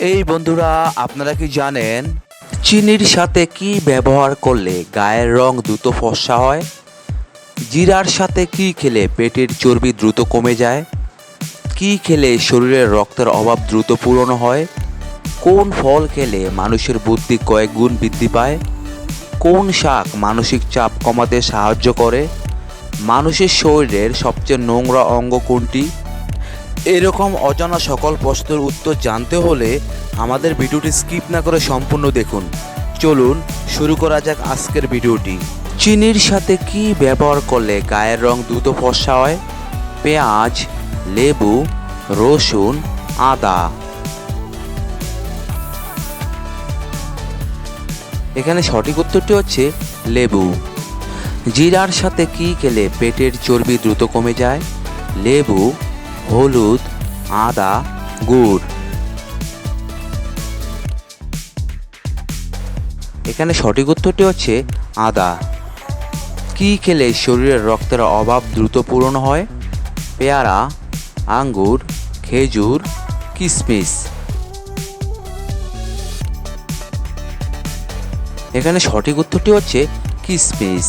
এই বন্ধুরা, আপনারা কি জানেন চিনির সাথে কি ব্যবহার করলে গায়ের রং দ্রুত ফর্সা হয়? জিরার সাথে কি খেলে পেটের চর্বি দ্রুত কমে যায়? কি খেলে শরীরের রক্তের অভাব দ্রুত পূরণ হয়? কোন ফল খেলে মানুষের বুদ্ধি কয়েক গুণ বৃদ্ধি পায়? কোন শাক মানসিক চাপ কমাতে সাহায্য করে? মানুষের শরীরের সবচেয়ে নোংরা অঙ্গ কোনটি? এরকম অজানা সকল প্রশ্নের উত্তর জানতে হলে আমাদের ভিডিওটি স্কিপ না করে সম্পূর্ণ দেখুন। চলুন, শুরু করা যাক আজকের ভিডিওটি। চিনির সাথে কি ব্যবহার করলে গায়ের রং দ্রুত ফর্সা হয়? পেঁয়াজ, লেবু, রসুন, আদা। এখানে সঠিক উত্তরটি হচ্ছে লেবু। জিরার সাথে কি খেলে পেটের চর্বি দ্রুত কমে যায়? লেবু হলুদ, আদা, গুড়। এখানে সঠিক উত্তরটি হচ্ছে আদা। কি খেলে শরীরের রক্তের অভাব দ্রুত পূরণ হয়? পেয়ারা, আঙ্গুর, খেজুর কিশমিশ এখানে সঠিক উত্তরটি হচ্ছে কিশমিশ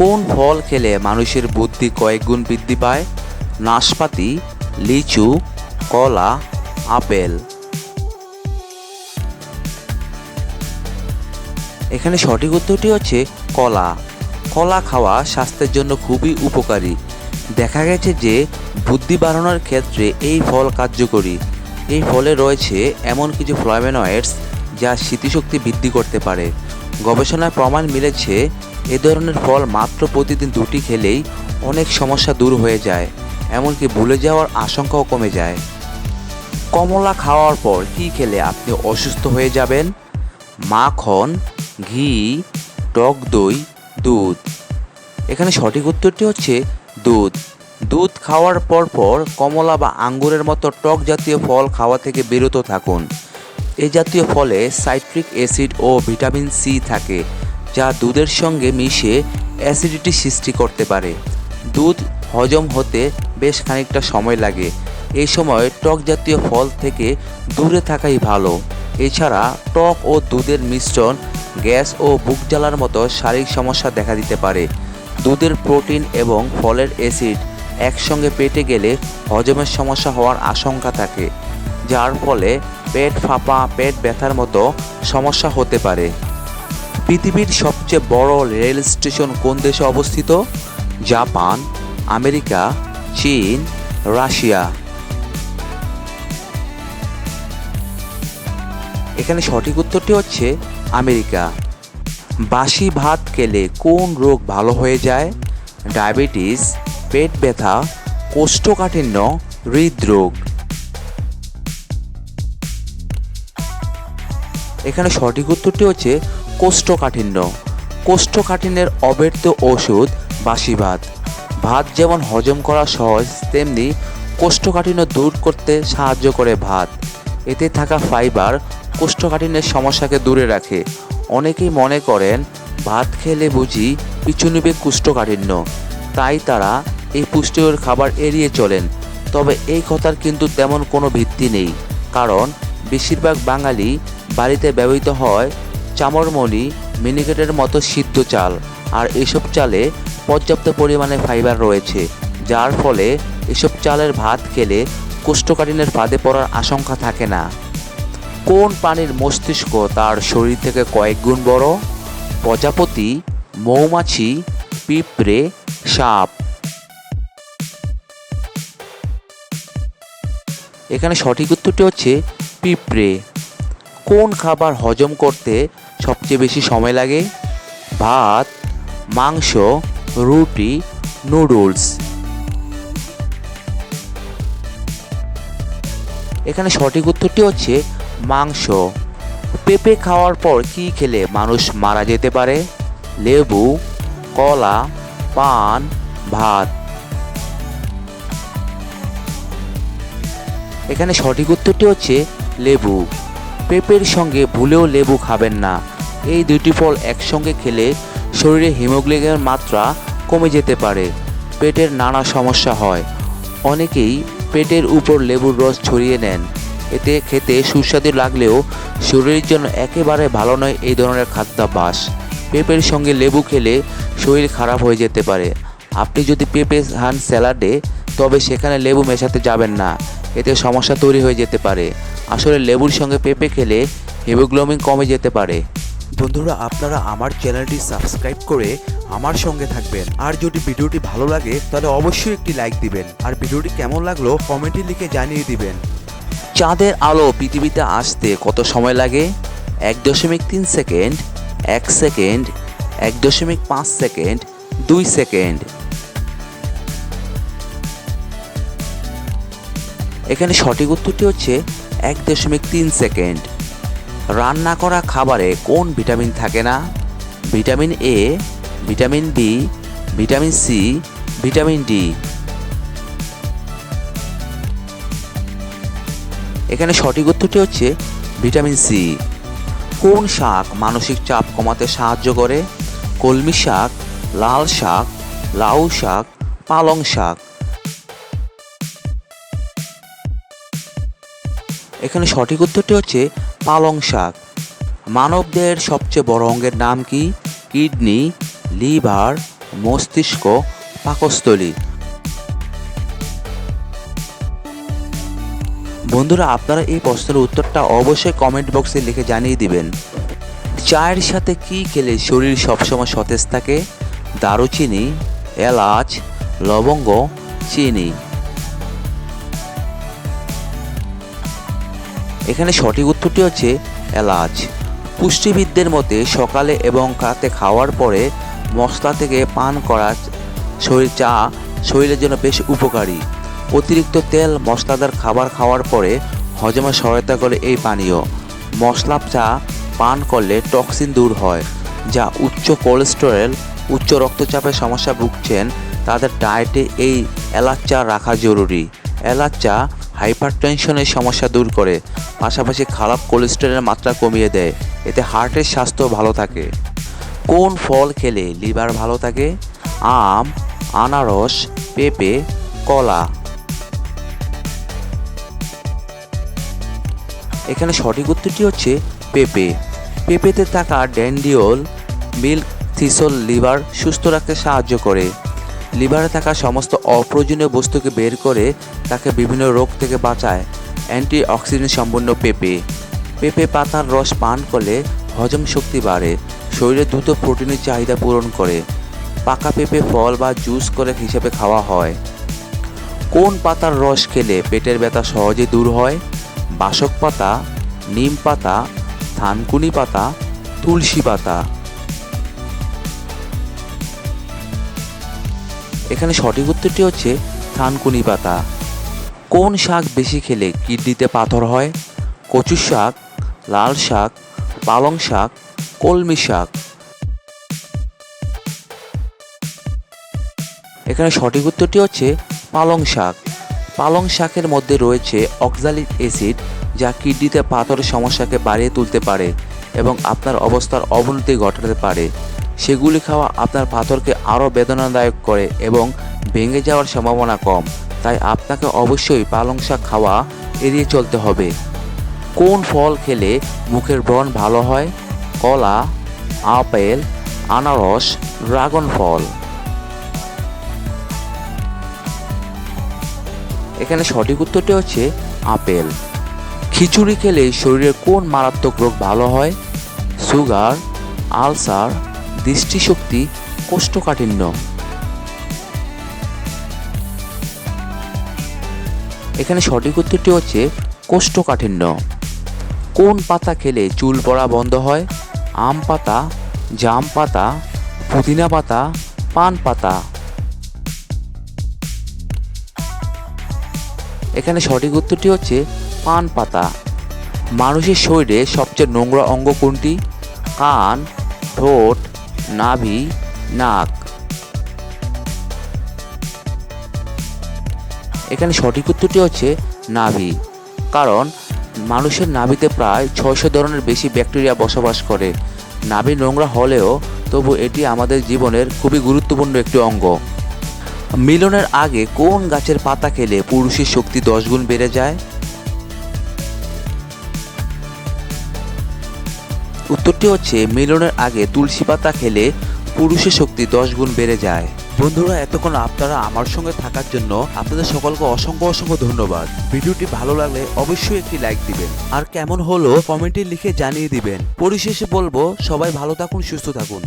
কোন ফল খেলে মানুষের বুদ্ধি কয়েক গুণ বৃদ্ধি পায়? নাশপাতি, লিচু, কলা, আপেল। এখানে সঠিক উত্তরটি হচ্ছে কলা। কলা খাওয়া স্বাস্থ্যের জন্য খুবই উপকারী। দেখা গেছে যে বুদ্ধি বাড়ানোর ক্ষেত্রে এই ফল কার্যকরী। এই ফলে রয়েছে এমন কিছু ফ্লাভেনয়েডস যা স্মৃতিশক্তি বৃদ্ধি করতে পারে। গবেষণায় প্রমাণ মিলেছে, এ ধরনের ফল মাত্র প্রতিদিন দুটি খেলেই অনেক সমস্যা দূর হয়ে যায়। এমনকি ভুলে যাওয়ার আশঙ্কাও কমে যায়। কমলা খাওয়ার পর কি খেলে আপনি অসুস্থ হয়ে যাবেন? মাখন, ঘি, টক দই, দুধ। এখানে সঠিক উত্তরটি হচ্ছে দুধ। দুধ খাওয়ার পর পর কমলা বা আঙ্গুরের মতো টক জাতীয় ফল খাওয়া থেকে বিরত থাকুন। এই জাতীয় ফলে সাইট্রিক অ্যাসিড ও ভিটামিন সি থাকে, যা দুধের সঙ্গে মিশে অ্যাসিডিটি সৃষ্টি করতে পারে। দুধ হজম হতে বেশ খানিকটা সময় লাগে। এই সময় টক জাতীয় ফল থেকে দূরে থাকাই ভালো। এছাড়া টক ও দুধের মিশ্রণ গ্যাস ও বুক জ্বালার মতো শারীরিক সমস্যা দেখা দিতে পারে। দুধের প্রোটিন এবং ফলের অ্যাসিড একসঙ্গে পেটে গেলে হজমের সমস্যা হওয়ার আশঙ্কা থাকে, যার ফলে পেট ফাঁপা, পেট ব্যথার মতো সমস্যা হতে পারে। পৃথিবীর সবচেয়ে বড় রেল স্টেশন কোন দেশে অবস্থিত? জাপান, আমেরিকা চীন, রাশিয়া। এখানে সঠিক উত্তরটি হচ্ছে আমেরিকা। বাসি ভাত খেলে কোন রোগ ভালো হয়ে যায়? ডায়াবেটিস, পেট ব্যথা, কোষ্ঠকাঠিন্য, হৃদরোগ। এখানে সঠিক উত্তরটি হচ্ছে কোষ্ঠকাঠিন্য। কোষ্ঠকাঠিন্যের অব্যর্থ ওষুধ বাসি ভাত। ভাত যেমন হজম করা সহজ, তেমনি কোষ্ঠকাঠিন্য দূর করতে সাহায্য করে ভাত। এতে থাকা ফাইবার কোষ্ঠকাঠিন্যের সমস্যাকে দূরে রাখে। অনেকেই মনে করেন, ভাত খেলে বুঝি পিছু নেবে কোষ্ঠকাঠিন্য। তাই তারা এই পুষ্টিকর খাবার এড়িয়ে চলেন। তবে এই কথার কিন্তু তেমন কোনো ভিত্তি নেই। কারণ, বেশিরভাগ বাঙালি বাড়িতে ব্যবহৃত হয় চামরমণি মিনিকেটের মতো সিদ্ধ চাল। আর এসব চালে পর্যাপ্ত পরিমাণে ফাইবার রয়েছে, যার ফলে এসব চালের ভাত খেলে কোষ্ঠকাঠিন্যের ফাঁদে পড়ার আশঙ্কা থাকে না। কোন প্রাণীর মস্তিষ্ক তার শরীর থেকে কয়েক গুণ বড়? প্রজাপতি, মৌমাছি, পিঁপড়ে, সাপ। এখানে সঠিক উত্তরটি হচ্ছে পিঁপড়ে। কোন খাবার হজম করতে সবচেয়ে বেশি সময় লাগে? ভাত মাংস, রুটি, নুডলস। এখানে সঠিক উত্তরটি হচ্ছে মাংস। পেঁপে খাওয়ার পর কি খেলে মানুষ মারা যেতে পারে? লেবু, কলা, পান, ভাত। এখানে সঠিক উত্তরটি হচ্ছে লেবু। পেঁপের সঙ্গে ভুলেও লেবু খাবেন না। এই দুটি ফল একসঙ্গে খেলে শরীরে হিমোগ্লোবিনের মাত্রা কমে যেতে পারে, পেটের নানা সমস্যা হয়। অনেকেই পেটের উপর লেবুর রস ছড়িয়ে নেন। এতে খেতে সুস্বাদু লাগলেও শরীরের জন্য একেবারে ভালো নয় এই ধরনের খাদ্যাভ্যাস। পেঁপের সঙ্গে লেবু খেলে শরীর খারাপ হয়ে যেতে পারে। আপনি যদি পেঁপে খান স্যালাডে, তবে সেখানে লেবু মেশাতে যাবেন না। এতে সমস্যা তৈরি হয়ে যেতে পারে। আসলে লেবুর সঙ্গে পেঁপে খেলে হিমোগ্লোবিন কমে যেতে পারে। বন্ধুরা, আপনারা আমার চ্যানেলটি সাবস্ক্রাইব করে আমার সঙ্গে থাকবেন। আর যদি ভিডিওটি ভালো লাগে, তাহলে অবশ্যই একটি লাইক দিবেন। আর ভিডিওটি কেমন লাগল, কমেন্টে লিখে জানিয়ে দিবেন। চাঁদের আলো পৃথিবীতে আসতে কত সময় লাগে? এক দশমিক তিন সেকেন্ড, এক সেকেন্ড, এক দশমিক পাঁচ সেকেন্ড, দুই সেকেন্ড। এখানে সঠিক উত্তরটি হচ্ছে এক দশমিক তিন সেকেন্ড। রান্না করা খাবারে কোন ভিটামিন থাকে না? Vitamin A vitamin B vitamin C vitamin D এখানে সঠিক উত্তরটি হচ্ছে ভিটামিন সি কোন শাক মানসিক চাপ কমাতে সাহায্য করে? কলমি শাক, লাল শাক, লাউ শাক, পালং শাক। এখানে সঠিক উত্তরটি হচ্ছে পালং শাক। মানবদেহের সবচেয়ে বড় অঙ্গের নাম কি? কিডনি, লিভার, মস্তিষ্ক, পাকস্থলী। বন্ধুরা, আপনারা এই প্রশ্নের উত্তরটা অবশ্যই কমেন্ট বক্সে লিখে জানিয়ে দিবেন। চায়ের সাথে কি খেলে শরীর সবসময় সতেজ থাকে? দারুচিনি, এলাচ, লবঙ্গ, চিনি। এখানে সঠিক উত্তরটি হচ্ছে এলাচ। পুষ্টিবিদদের মতে সকালে এবং রাতে খাওয়ার পরে মশলা থেকে পান করা শরীর চা শরীরের জন্য বেশ উপকারী। অতিরিক্ত তেল, মশলাদার খাবার খাওয়ার পরে হজমে সহায়তা করে এই পানীয়। মশলা চা পান করলে টক্সিন দূর হয়, যা উচ্চ কোলেস্টেরল, উচ্চ রক্তচাপের সমস্যা ভুগছেন, তাদের ডায়েটে এই এলাচ চা রাখা জরুরি। এলাচ চা হাইপারটেনশনের সমস্যা দূর করে, পাশাপাশি খারাপ কোলেস্টেরলের মাত্রা কমিয়ে দেয়। এতে হার্টের স্বাস্থ্য ভালো থাকে। কোন ফল খেলে লিভার ভালো থাকে? আম, আনারস, পেঁপে, কলা। এখানে সঠিক উত্তরটি হচ্ছে পেঁপে। পেঁপেতে থাকা ড্যান্ডিওল মিল্ক থিসল লিভার সুস্থ রাখতে সাহায্য করে। লিভারে থাকা সমস্ত অপ্রয়োজনীয় বস্তুকে বের করে তাকে বিভিন্ন রোগ থেকে বাঁচায়। অ্যান্টি অক্সিডেন্ট সম্পন্ন পেঁপে। পেঁপে পাতার রস পান করলে হজম শক্তি বাড়ে, শরীরে দ্রুত প্রোটিনের চাহিদা পূরণ করে। পাকা পেঁপে ফল বা জুস করে হিসেবে খাওয়া হয়। কোন পাতার রস খেলে পেটের ব্যথা সহজে দূর হয়? বাসক পাতা, নিম পাতা, থানকুনি পাতা, তুলসী পাতা। এখানে সঠিক উত্তরটি হচ্ছে থানকুনি পাতা। কোন শাক বেশি খেলে কিডনিতে পাথর হয়? কচু শাক, লাল শাক, পালং শাক, কলমি শাক। এখানে সঠিক উত্তরটি হচ্ছে পালং শাক। পালং শাকের মধ্যে রয়েছে অক্সালিক অ্যাসিড যা কিডনিতে পাথরের সমস্যাকে বাড়িয়ে তুলতে পারে এবং আপনার অবস্থার অবনতি ঘটাতে পারে। সেগুলি খাওয়া আপনার পাথরকে আরও বেদনাদায়ক করে এবং ভেঙে যাওয়ার সম্ভাবনা কম। তাই আপনাকে অবশ্যই পালং শাক খাওয়া এড়িয়ে চলতে হবে। কোন ফল খেলে মুখের ব্রণ ভালো হয়? কলা, আপেল, আনারস, ড্রাগন ফল। এখানে সঠিক উত্তরটি হচ্ছে আপেল। খিচুড়ি খেলে শরীরের কোন মারাত্মক রোগ ভালো হয়? সুগার, আলসার দৃষ্টিশক্তি কোষ্ঠকাঠিন্য। এখানে সঠিক উত্তরটি হচ্ছে কোষ্ঠকাঠিন্য। কোন পাতা খেলে চুল পড়া বন্ধ হয়? আম পাতা, জাম পাতা, পুদিনা পাতা, পান পাতা। এখানে সঠিক উত্তরটি হচ্ছে পান পাতা। মানুষের শরীরে সবচেয়ে নোংরা অঙ্গ কোনটি? কান, ঠোঁট নাভি, নাক। এখানে সঠিক উত্তরটি হচ্ছে নাভি, কারণ মানুষের নাভিতে প্রায় ছয়শো ধরনের বেশি ব্যাকটেরিয়া বসবাস করে। নাভি নোংরা হলেও তবু এটি আমাদের জীবনের খুবই গুরুত্বপূর্ণ একটি অঙ্গ। মিলনের আগে কোন গাছের পাতা খেলে পুরুষের শক্তি দশ গুণ বেড়ে যায়? উত্তরটি হচ্ছে, মিলনের আগে তুলসী পাতা খেলে পুরুষের শক্তি দশ গুণ বেড়ে যায়। বন্ধুরা, এতক্ষণ আপনারা আমার সঙ্গে থাকার জন্য আপনাদের সকলকে অসংখ্য অসংখ্য ধন্যবাদ। ভিডিওটি ভালো লাগলে অবশ্যই একটি লাইক দিবেন। আর কেমন হলো কমেন্টে লিখে জানিয়ে দিবেন। পরিশেষে বলব, সবাই ভালো থাকুন, সুস্থ থাকুন।